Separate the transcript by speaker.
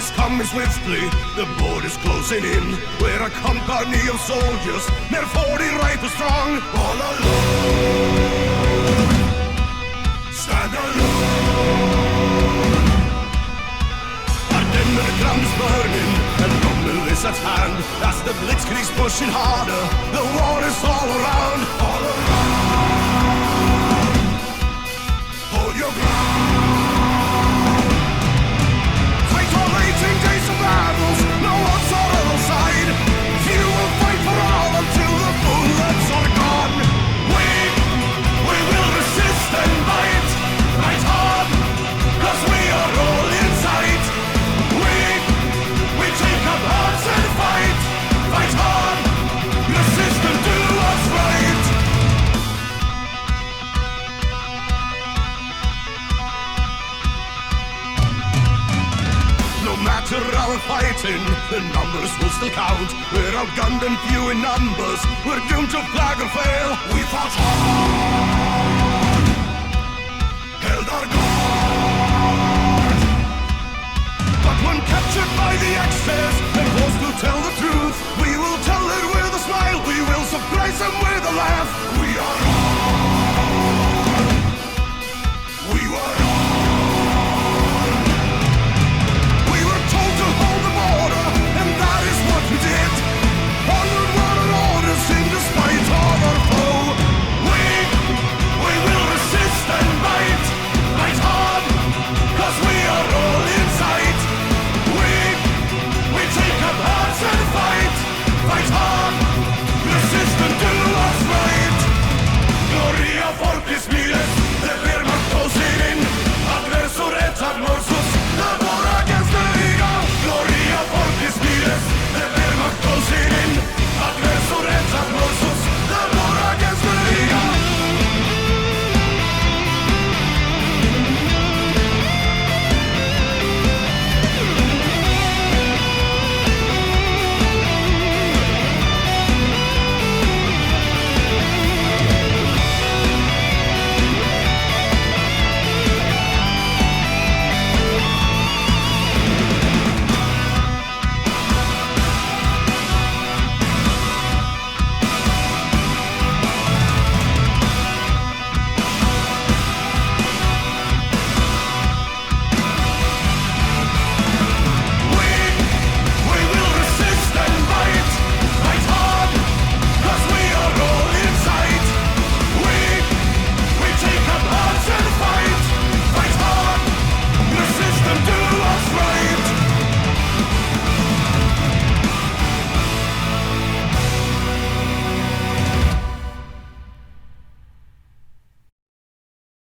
Speaker 1: swiftly, the borders closing in. We're a company of soldiers, near 40 rifles strong. All alone, stand alone. Our dimmer ground is burning, and rumble is at hand. As the blitzkrieg's pushing harder, the No matter our fighting, the numbers will still count. We're outgunned and few in numbers. We're doomed to flag or fail. We fought hard,